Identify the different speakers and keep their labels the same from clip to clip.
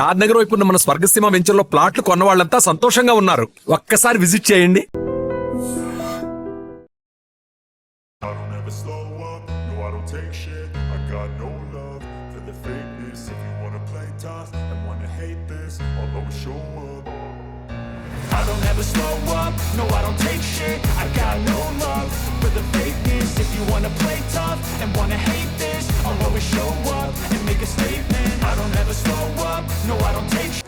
Speaker 1: షాద్ నగర్ వైపు ఉన్న మన స్వర్గసీమ వెంచర్లో ప్లాట్లు కొన్న వాళ్ళంతా సంతోషంగా ఉన్నారు ఒక్కసారి విజిట్ చేయండి
Speaker 2: If you wanna play tough and wanna hate this I'll always show up and make a statement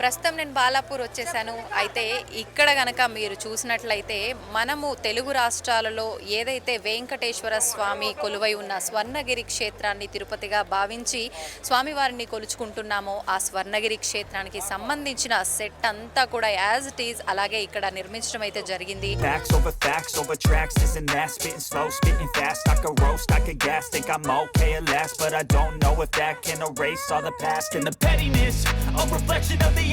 Speaker 3: ప్రస్తుతం నేను బాలాపూర్ వచ్చేసాను. అయితే ఇక్కడ గనక మీరు చూసినట్లయితే మనము తెలుగు రాష్ట్రాలలో ఏదైతే వెంకటేశ్వర స్వామి కొలువై ఉన్న స్వర్ణగిరి క్షేత్రాన్ని తిరుపతిగా భావించి స్వామివారిని కొలుచుకుంటున్నామో ఆ స్వర్ణగిరి క్షేత్రానికి సంబంధించిన సెట్ అంతా కూడా యాజ్ ఇట్ ఈజ్ అలాగే ఇక్కడ నిర్మించడం అయితే జరిగింది.
Speaker 4: Of the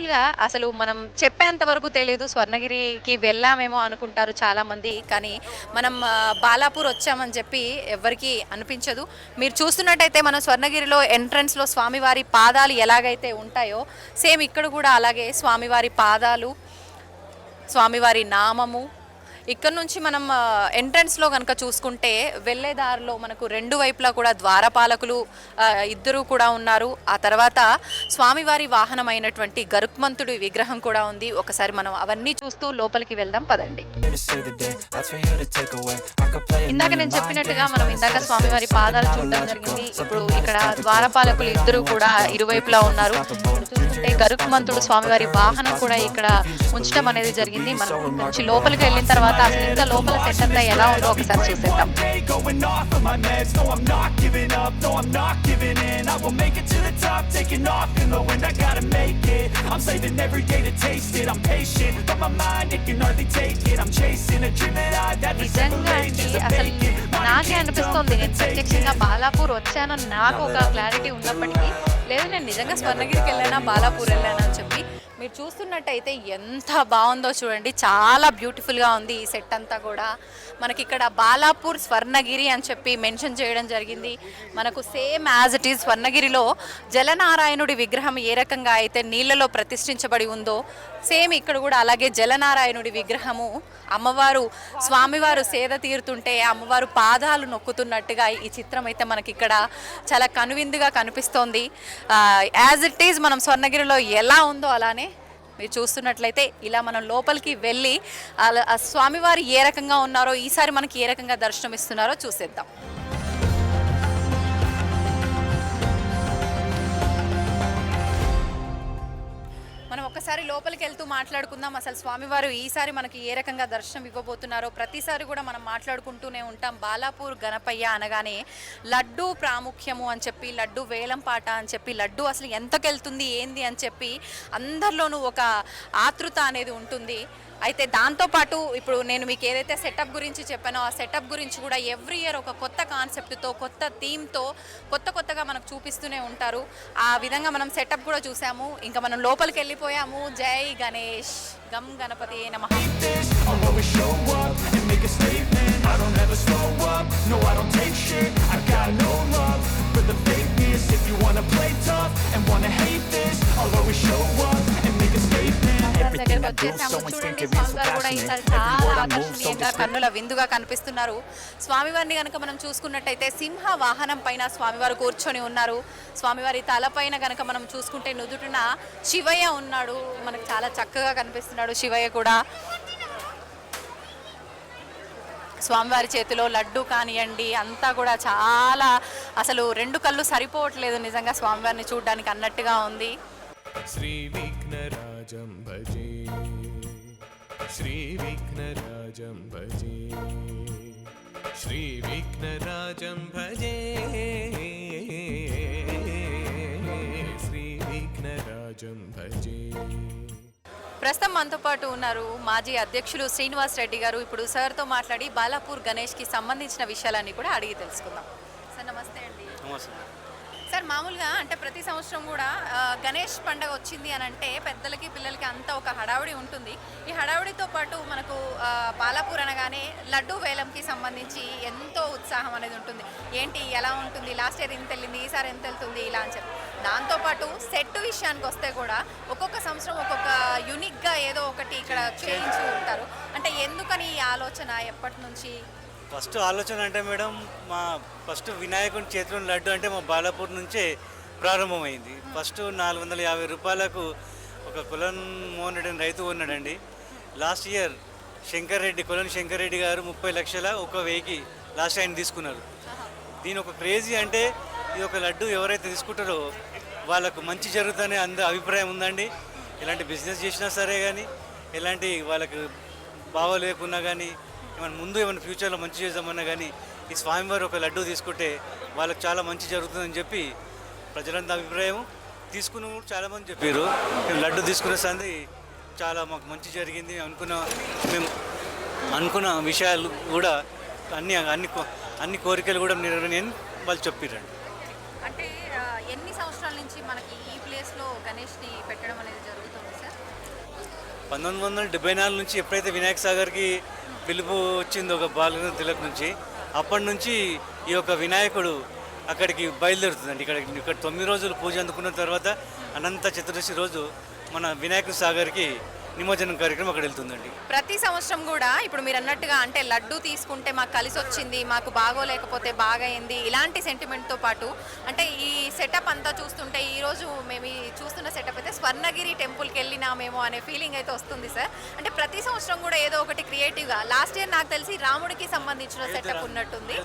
Speaker 3: మామూలుగా అసలు మనం చెప్పేంత వరకు తెలియదు స్వర్ణగిరికి వెళ్ళామేమో అనుకుంటారు చాలా మంది కానీ మనం బాలాపూర్ వచ్చామని చెప్పి ఎవరికి అనిపించదు. మీరు చూస్తున్నట్టయితే మన స్వర్ణగిరిలో ఎంట్రన్స్లో స్వామివారి పాదాలు ఎలాగైతే ఉంటాయో సేమ్ ఇక్కడ కూడా అలాగే స్వామివారి పాదాలు స్వామివారి నామము ఇక్కడ నుంచి మనం ఎంట్రన్స్లో కనుక చూసుకుంటే వెళ్ళే దారిలో మనకు రెండు వైపులా కూడా ద్వారపాలకులు ఇద్దరు కూడా ఉన్నారు. ఆ తర్వాత స్వామివారి వాహనమైనటువంటి గరుక్మంతుడి విగ్రహం కూడా ఉంది. ఒకసారి మనం అవన్నీ చూస్తూ లోపలికి వెళ్దాం పదండి. ఇందాక నేను చెప్పినట్టుగా మనం ఇందాక స్వామివారి పాదాలు చూడడం జరిగింది. ఇప్పుడు ఇక్కడ ద్వారపాలకులు ఇద్దరు కూడా ఇరువైపులా ఉన్నారు.
Speaker 5: Unstoppable.
Speaker 3: చూస్తుంటే గరుక్మంతుడు స్వామివారి వాహనం కూడా ఇక్కడ ఉంచడం అనేది జరిగింది మనం నుంచి లోపలికి వెళ్ళిన తర్వాత అసలు ఇంకా లోపల సెటప్ అయ్యి ఎలా ఉందో ఒకసారి చూసేద్దాం
Speaker 4: I'm saving every day to taste it. I'm patient, but my mind it can hardly take it. I'm chasing a dream that I've had for several ages. I'm faking.
Speaker 3: నాకే అనిపిస్తుంది నేను ప్రత్యక్షంగా బాలాపూర్ వచ్చానో నాకు ఒక క్లారిటీ ఉన్నప్పటికీ లేదు నేను నిజంగా స్వర్ణగిరికి వెళ్ళానా బాలాపూర్ వెళ్ళానా అని చెప్పి మీరు చూస్తున్నట్టయితే ఎంత బాగుందో చూడండి. చాలా బ్యూటిఫుల్గా ఉంది ఈ సెట్ అంతా కూడా. మనకి ఇక్కడ బాలాపూర్ స్వర్ణగిరి అని చెప్పి మెన్షన్ చేయడం జరిగింది. మనకు సేమ్ యాజ్ ఇట్ ఈజ్ స్వర్ణగిరిలో జలనారాయణుడి విగ్రహం ఏ రకంగా అయితే నీళ్ళలో ప్రతిష్ఠించబడి ఉందో సేమ్ ఇక్కడ కూడా అలాగే జలనారాయణుడి విగ్రహము. అమ్మవారు స్వామివారు సేద తీరుతుంటే అమ్మవారు పాదాలు నొక్కుతున్నట్టుగా ఈ చిత్రం అయితే మనకి ఇక్కడ చాలా కనువిందుగా కనిపిస్తోంది. యాజ్ ఇట్ ఈజ్ మనం స్వర్ణగిరిలో ఎలా ఉందో అలానే మీరు చూస్తున్నట్లయితే ఇలా మనం లోపలికి వెళ్ళి అలా- ఆ స్వామివారు ఏ రకంగా ఉన్నారో ఈసారి మనకి ఏ రకంగా దర్శనం ఇస్తున్నారో చూసేద్దాం. ఒకసారి లోపలికి వెళ్తూ మాట్లాడుకుందాం. అసలు స్వామివారు ఈసారి మనకి ఏ రకంగా దర్శనం ఇవ్వబోతున్నారో ప్రతిసారి కూడా మనం మాట్లాడుకుంటూనే ఉంటాం. బాలాపూర్ గణపయ్య అనగానే లడ్డు ప్రాముఖ్యము అని చెప్పి లడ్డు వేలం పాట అని చెప్పి లడ్డు అసలు ఎంతకెళ్తుంది ఏంది అని చెప్పి అందరిలోనూ ఒక ఆతృత అనేది ఉంటుంది. అయితే దాంతోపాటు ఇప్పుడు నేను మీకు ఏదైతే సెటప్ గురించి చెప్పానో ఆ సెటప్ గురించి కూడా ఎవ్రీ ఇయర్ ఒక కొత్త కాన్సెప్ట్తో కొత్త థీమ్తో కొత్త కొత్తగా మనకు చూపిస్తూనే ఉంటారు. ఆ విధంగా మనం సెటప్ కూడా చూసాము. ఇంకా మనం లోపలికి వెళ్ళిపోయాము. జై గణేష్. గమ్ గణపతి నమ.
Speaker 4: If you.
Speaker 3: దగ్గరకు వచ్చేసాము చూడండి స్వామివారు కూడా చాలా ఆకర్షణీయంగా కన్నుల విందుగా కనిపిస్తున్నారు. స్వామివారిని కనుక మనం చూసుకున్నట్టయితే సింహ వాహనం పైన స్వామివారు కూర్చొని ఉన్నారు. స్వామివారి తలపైన కనుక మనం చూసుకుంటే నుదుటిన శివయ్య ఉన్నాడు. మనకు చాలా చక్కగా కనిపిస్తున్నాడు శివయ్య కూడా. స్వామివారి చేతిలో లడ్డు కానివ్వండి అంతా కూడా చాలా అసలు రెండు కళ్ళు సరిపోవట్లేదు నిజంగా స్వామివారిని చూడడానికి అన్నట్టుగా ఉంది.
Speaker 6: శ్రీ విఘ్నరాజం భజ श्रीविघ्नराजं भजे श्रीविघ्नराजं भजे श्रीविघ्नराजं भजे
Speaker 3: ప్రస్తుతం మనతో పాటు ఉన్నారు మాజీ అధ్యక్షులు శ్రీనివాస్ రెడ్డి గారు ఇప్పుడు సార్తో మాట్లాడి బాలాపూర్ గణేష్కి సంబంధించిన విషయాలన్నీ కూడా అడిగి తెలుసుకుందాం సార్ నమస్తే అండి సార్ మామూలుగా అంటే ప్రతి సంవత్సరం కూడా గణేష్ పండగ వచ్చింది అని అంటే పెద్దలకి పిల్లలకి అంతా ఒక హడావుడి ఉంటుంది. ఈ హడావుడితో పాటు మనకు ఆ, బాలాపూర్ అనగానే లడ్డు వేలంకి సంబంధించి ఎంతో ఉత్సాహం అనేది ఉంటుంది. ఏంటి ఎలా ఉంటుంది లాస్ట్ ఇయర్ ఎంత వెళ్ళింది ఈసారి ఎంత వెళ్తుంది ఇలా అని చెప్పి. దాంతోపాటు సెట్ విషయానికి వస్తే కూడా ఒక్కొక్క సంవత్సరం ఒక్కొక్క యునిక్గా ఏదో ఒకటి ఇక్కడ చేయించి ఉంటారు. అంటే ఎందుకని ఈ ఆలోచన ఎప్పటి నుంచి?
Speaker 7: ఫస్ట్ ఆలోచన అంటే మేడం మా ఫస్ట్ వినాయకుని చేతిలో లడ్డు అంటే మా బాలాపూర్ నుంచే ప్రారంభమైంది. ఫస్ట్ నాలుగు వందల యాభై రూపాయలకు ఒక కులన్ మోహన్ రెడ్డి రైతు ఉన్నాడండి లాస్ట్ ఇయర్ శంకర్ రెడ్డి కులన్ శంకర్ రెడ్డి గారు ముప్పై లక్షల ఒక వెయ్యికి లాస్ట్ ఆయన తీసుకున్నారు. దీని ఒక క్రేజీ అంటే ఈ ఒక లడ్డు ఎవరైతే తీసుకుంటారో వాళ్ళకు మంచి జరుగుతుందనే అంద అభిప్రాయం ఉందండి. ఎలాంటి బిజినెస్ చేసినా సరే కానీ ఎలాంటి వాళ్ళకు బావ లేకున్నా కానీ ఏమైనా ముందు ఏమైనా ఫ్యూచర్లో మంచి చేద్దామన్నా కానీ ఈ స్వామివారు ఒక లడ్డు తీసుకుంటే వాళ్ళకి చాలా మంచి జరుగుతుందని చెప్పి ప్రజలంతా అభిప్రాయం. తీసుకున్న కూడా చాలామంది చెప్పారు. మేము లడ్డు తీసుకునే సంది చాలా మాకు మంచి జరిగింది అనుకున్న మేము అనుకున్న విషయాలు కూడా అన్ని అన్ని అన్ని కోరికలు కూడా నెరవేరని వాళ్ళు చెప్పారండి
Speaker 3: అంటే ఎన్ని సంవత్సరాల నుంచి మనకి ఈ ప్లేస్లో గణేష్ని పెట్టడం అనేది జరుగుతుంది సార్?
Speaker 7: పంతొమ్మిది వందల డెబ్బై నాలుగు నుంచి ఎప్పుడైతే వినాయక సాగర్కి పిలుపు వచ్చింది ఒక బాలగంధ తిలక్ నుంచి. అప్పటి నుంచి ఈ యొక్క వినాయకుడు అక్కడికి బయలుదేరుతుందండి. ఇక్కడ ఇక్కడ తొమ్మిది రోజులు పూజ అందుకున్న తర్వాత అనంత చతుర్దశి రోజు మన వినాయక సాగర్కి నిమజ్జనం కార్యక్రమం అక్కడ వెళ్తుందండి.
Speaker 3: ప్రతి సంవత్సరం కూడా ఇప్పుడు మీరు అన్నట్టుగా అంటే లడ్డు తీసుకుంటే మాకు కలిసి వచ్చింది మాకు బాగోలేకపోతే బాగైంది ఇలాంటి సెంటిమెంట్తో పాటు అంటే ఈ సెటప్ అంతా చూస్తుంటే ఈ రోజు మేము ఈ చూస్తున్న సెటప్ అయితే స్వర్ణగిరి టెంపుల్కి వెళ్ళినామేమో అనే ఫీలింగ్ అయితే వస్తుంది సార్. అంటే ప్రతి సంవత్సరం కూడా ఏదో ఒకటి క్రియేటివ్గా లాస్ట్ ఇయర్ నాకు తెలిసి రాముడికి సంబంధించిన సెటప్ ఉన్నట్టుంది.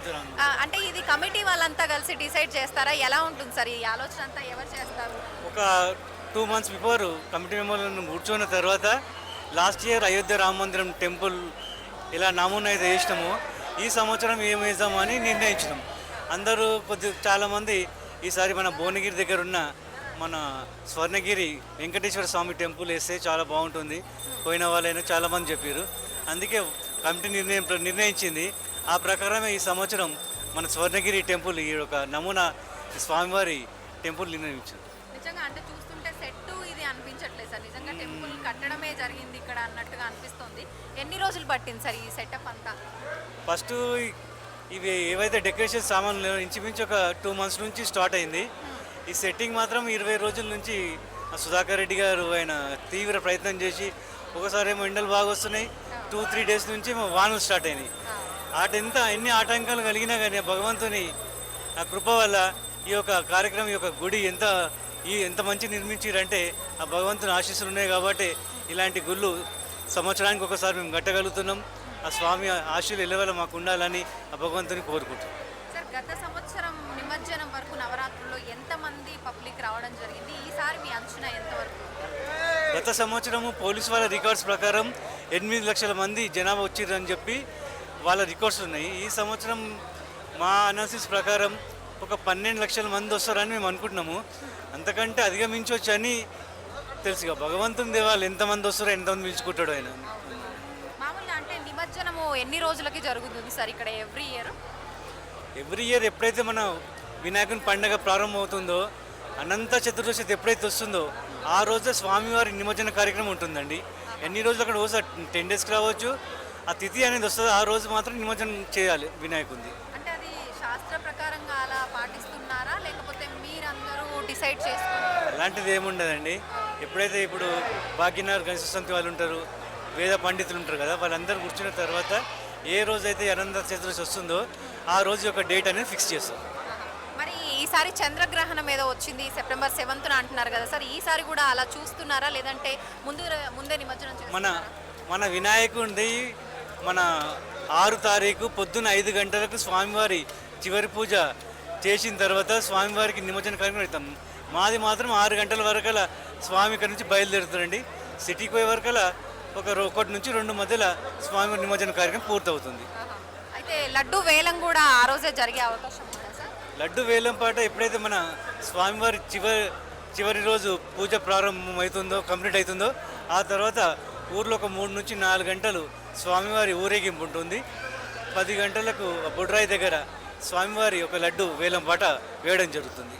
Speaker 3: అంటే ఇది కమిటీ వాళ్ళంతా కలిసి డిసైడ్ చేస్తారా? ఎలా ఉంటుంది సార్ ఈ ఆలోచన అంతా? ఎవరు చేస్తారు?
Speaker 7: ఒక టూ మంత్స్ బిఫోర్ కమిటీ మెంబర్లను కూర్చున్న తర్వాత లాస్ట్ ఇయర్ అయోధ్య రామ మందిరం టెంపుల్ ఇలా నమూనా అయితే వేసినాము ఈ సంవత్సరం ఏం వేద్దామని నిర్ణయించినాం. అందరూ కొద్ది చాలామంది ఈసారి మన భువనగిరి దగ్గర ఉన్న మన స్వర్ణగిరి వెంకటేశ్వర స్వామి టెంపుల్ వేస్తే చాలా బాగుంటుంది. పోయిన వాళ్ళైనా చాలామంది చెప్పారు అందుకే కమిటీ నిర్ణయం నిర్ణయించింది. ఆ ప్రకారమే ఈ సంవత్సరం మన స్వర్ణగిరి టెంపుల్ ఈ యొక్క నమూనా స్వామివారి టెంపుల్ నిర్ణయించారు.
Speaker 3: టెంపుల్ కట్టడమే జరిగింది ఇక్కడ అన్నట్టుగా అనిపిస్తుంది. ఎన్ని రోజులు పట్టింది సార్ ఈ సెటప్ అంతా?
Speaker 7: ఫస్ట్ ఇవి ఏవైతే డెకరేషన్ సామాన్లు ఇంచుమించు ఒక టూ మంత్స్ నుంచి స్టార్ట్ అయింది. ఈ సెట్టింగ్ మాత్రం ఇరవై రోజుల నుంచి సుధాకర్ రెడ్డి గారు ఆయన తీవ్ర ప్రయత్నం చేసి ఒకసారి ఏమో ఎండలు బాగా వస్తున్నాయి. టూ త్రీ డేస్ నుంచి వానలు స్టార్ట్ అయినాయి. ఆటెంత ఎన్ని ఆటంకాలు కలిగినా కానీ భగవంతుని ఆ కృప వల్ల ఈ యొక్క కార్యక్రమం ఈ యొక్క గుడి ఎంత ఈ ఎంత మంచి నిర్మించారంటే ఆ భగవంతుని ఆశీస్సులు ఉన్నాయి కాబట్టి ఇలాంటి గుళ్ళు సంవత్సరానికి ఒకసారి మేము కట్టగలుగుతున్నాం. ఆ స్వామి ఆశీలు ఎల్లవేళ మాకు ఉండాలని ఆ భగవంతుని కోరుకుంటున్నాం.
Speaker 3: సార్ గత సంవత్సరం నిమజ్జనం వరకు నవరాత్రుల్లో ఎంతమంది పబ్లిక్ రావడం జరిగింది? ఈసారి మీ అంచనా ఎంతవరకు?
Speaker 7: గత సంవత్సరము పోలీస్ వాళ్ళ రికార్డ్స్ ప్రకారం ఎనిమిది లక్షల మంది జనాభా వచ్చిర్రని చెప్పి వాళ్ళ రికార్డ్స్ ఉన్నాయి. ఈ సంవత్సరం మా అనాలిసిస్ ప్రకారం ఒక పన్నెండు లక్షల మంది వస్తారని మేము అనుకుంటున్నాము. అంతకంటే అధిగమించవచ్చు అని తెలుసుగా. భగవంతుని దేవాలు ఎంతమంది వస్తారో ఎంతమంది పిలుచుకుంటాడో ఆయన.
Speaker 3: మామూలుగా అంటే నిమజ్జనము ఎన్ని రోజులకి జరుగుతుంది సార్ ఇక్కడ ఎవ్రీ ఇయర్?
Speaker 7: ఎవ్రీ ఇయర్ ఎప్పుడైతే మన వినాయకుని పండగ ప్రారంభమవుతుందో అనంత చతుర్దశి ఎప్పుడైతే వస్తుందో ఆ రోజే స్వామివారి నిమజ్జన కార్యక్రమం ఉంటుందండి. ఎన్ని రోజులు అక్కడ వస్తే టెన్ డేస్కి రావచ్చు. ఆ తిథి అనేది వస్తుంది. ఆ రోజు మాత్రం నిమజ్జనం చేయాలి
Speaker 3: శాస్త్ర ప్రకారంగా అలా పాటిస్తున్నారా? లేకపోతే మీరందరూ డిసైడ్ చేసుకున్నారు?
Speaker 7: అలాంటిది ఏముండదండి. ఎప్పుడైతే ఇప్పుడు భాగ్యనగర్ గణేశ వాళ్ళు ఉంటారు వేద పండితులు ఉంటారు కదా వాళ్ళందరూ కూర్చున్న తర్వాత ఏ రోజైతే అనంత చతుర్దశి వస్తుందో ఆ రోజు యొక్క డేట్ అనేది ఫిక్స్ చేస్తాం
Speaker 3: మరి ఈసారి చంద్రగ్రహణం ఏదో వచ్చింది సెప్టెంబర్ సెవెంత్న అంటున్నారు కదా సార్ ఈసారి కూడా అలా చూస్తున్నారా? లేదంటే ముందు ముందే నిమజ్జనం
Speaker 7: మన మన వినాయకుడిది మన ఆరు తారీఖు పొద్దున్న ఐదు గంటలకు స్వామివారి చివరి పూజ చేసిన తర్వాత స్వామివారికి నిమజ్జన కార్యక్రమం అవుతాం మాది మాత్రం ఆరు గంటల వరకల స్వామి ఇక్కడ నుంచి బయలుదేరుతారండి. సిటీకి పోయే వరకల ఒక ఒకటి నుంచి రెండు మధ్యలో స్వామి నిమజ్జన కార్యక్రమం పూర్తవుతుంది.
Speaker 3: అయితే లడ్డు వేలం కూడా ఆ రోజే జరిగే అవకాశం
Speaker 7: లడ్డు వేలం పాట ఎప్పుడైతే మన స్వామివారి చివరి చివరి రోజు పూజ ప్రారంభం అవుతుందో కంప్లీట్ అవుతుందో ఆ తర్వాత ఊర్లో ఒక మూడు నుంచి నాలుగు గంటలు స్వామివారి ఊరేగింపు ఉంటుంది. పది గంటలకు బుడ్రాయి దగ్గర స్వామివారి ఒక లడ్డు వేలం పాట వేయడం జరుగుతుంది.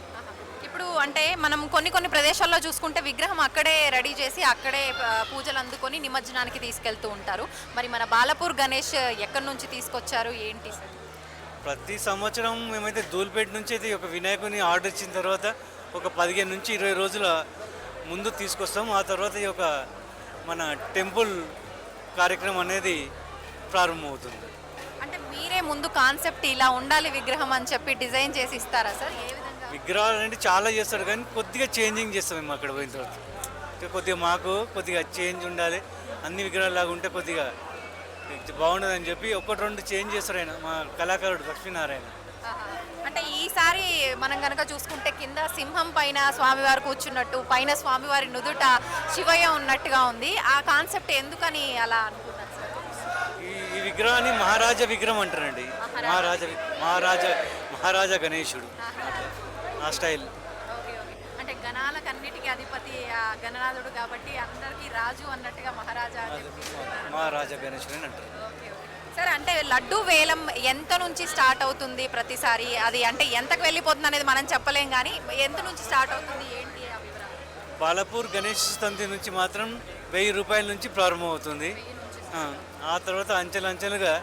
Speaker 3: ఇప్పుడు అంటే మనం కొన్ని కొన్ని ప్రదేశాల్లో చూసుకుంటే విగ్రహం అక్కడే రెడీ చేసి అక్కడే పూజలు అందుకొని నిమజ్జనానికి తీసుకెళ్తూ ఉంటారు. మరి మన బాలపూర్ గణేష్ ఎక్కడి నుంచి తీసుకొచ్చారు? ఏంటి? సార్
Speaker 7: ప్రతి సంవత్సరం మేమైతే ధూల్పేట నుంచి అయితే ఒక వినాయకుని ఆర్డర్ ఇచ్చిన తర్వాత ఒక పదిహేను నుంచి ఇరవై రోజుల ముందు తీసుకొస్తాం ఆ తర్వాత ఈ యొక్క మన టెంపుల్ కార్యక్రమం అనేది ప్రారంభమవుతుంది.
Speaker 3: ముందు కాన్సెప్ట్ ఇలా ఉండాలి విగ్రహం అని చెప్పి డిజైన్ చేసి ఇస్తారా సార్? ఏ విధంగా?
Speaker 7: విగ్రహాలు అంటే చాలా చేస్తాడు కానీ కొద్దిగా చేంజింగ్ చేస్తాం మేము అక్కడ పోయిన తర్వాత. ఇంకా కొద్దిగా మాకు కొద్దిగా చేంజ్ ఉండాలి. అన్ని విగ్రహాలు లాగా ఉంటే కొద్దిగా బాగుండదని చెప్పి ఒకటి రెండు చేంజ్ చేస్తారు ఆయన మా కళాకారుడు లక్ష్మీనారాయణ.
Speaker 3: అంటే ఈసారి మనం కనుక చూసుకుంటే కింద సింహం పైన స్వామివారు కూర్చున్నట్టు పైన స్వామివారి నుదుట శివయ్య ఉన్నట్టుగా ఉంది. ఆ కాన్సెప్ట్ ఎందుకని అలా
Speaker 7: విగ్రహాన్ని మహారాజా విగ్రహం అంటారండి. మహారాజా మహారాజా మహారాజా గణేశుడు. ఆ స్టైల్.
Speaker 3: Okay okay. అంటే గణాలకన్నిటికీ అధిపతి గణనాథుడు కాబట్టి అందరికీ రాజు అన్నట్టుగా మహారాజా.
Speaker 7: మహారాజా గణేశుడు అని అంటారు.
Speaker 3: సార్ అంటే లడ్డు వేలం ఎంత నుంచి స్టార్ట్ అవుతుంది ప్రతిసారి? అది అంటే ఎంతకు వెళ్ళిపోతుంది అనేది మనం చెప్పలేం కానీ ఎంత నుంచి స్టార్ట్ అవుతుంది? ఏంటి
Speaker 7: బాలపూర్ గణేష్ తంతి నుంచి మాత్రం వెయ్యి రూపాయల నుంచి ప్రారంభమవుతుంది. ఆ, తర్వాత అంచెలంచెలుగా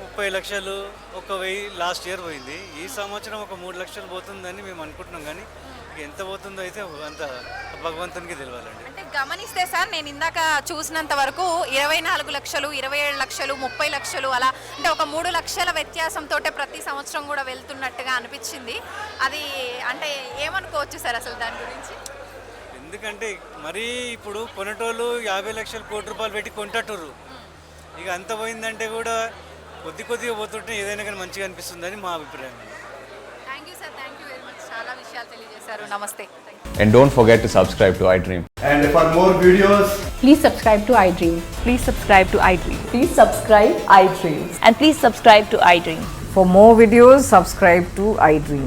Speaker 7: ముప్పై లక్షలు ఒక వెయ్యి లాస్ట్ ఇయర్ పోయింది. ఈ సంవత్సరం ఒక మూడు లక్షలు పోతుందని మేము అనుకుంటున్నాం కానీ ఎంత పోతుందో అయితే అంత భగవంతునికి తెలియాలండి
Speaker 3: అంటే గమనిస్తే సార్ నేను ఇందాక చూసినంత వరకు ఇరవై నాలుగు లక్షలు ఇరవై ఏడు లక్షలు ముప్పై లక్షలు అలా అంటే ఒక మూడు లక్షల వ్యత్యాసంతో ప్రతి సంవత్సరం కూడా వెళ్తున్నట్టుగా అనిపించింది. అది అంటే ఏమనుకోవచ్చు సార్ అసలు దాని గురించి?
Speaker 7: ఎందుకంటే మరీ ఇప్పుడు కొనటోళ్ళు యాభై లక్షలు కోటి రూపాయలు పెట్టి కొంటట్టుర్రు ఇక అంత పోయిందంటే కూడా కొద్ది కొద్దిగా పోతుంటే ఏదైనా కానీ మంచిగా అనిపిస్తుందని మా అభిప్రాయం
Speaker 3: thank you sir thank you very much చాలా విషయాలు తెలియజేశారు నమస్తే
Speaker 8: And don't forget to subscribe to iDream.
Speaker 9: And for more videos,
Speaker 10: Please subscribe to iDream.
Speaker 11: Please subscribe to iDream.
Speaker 10: Please subscribe iDream.
Speaker 11: And please subscribe to iDream.
Speaker 10: For more videos, subscribe to iDream.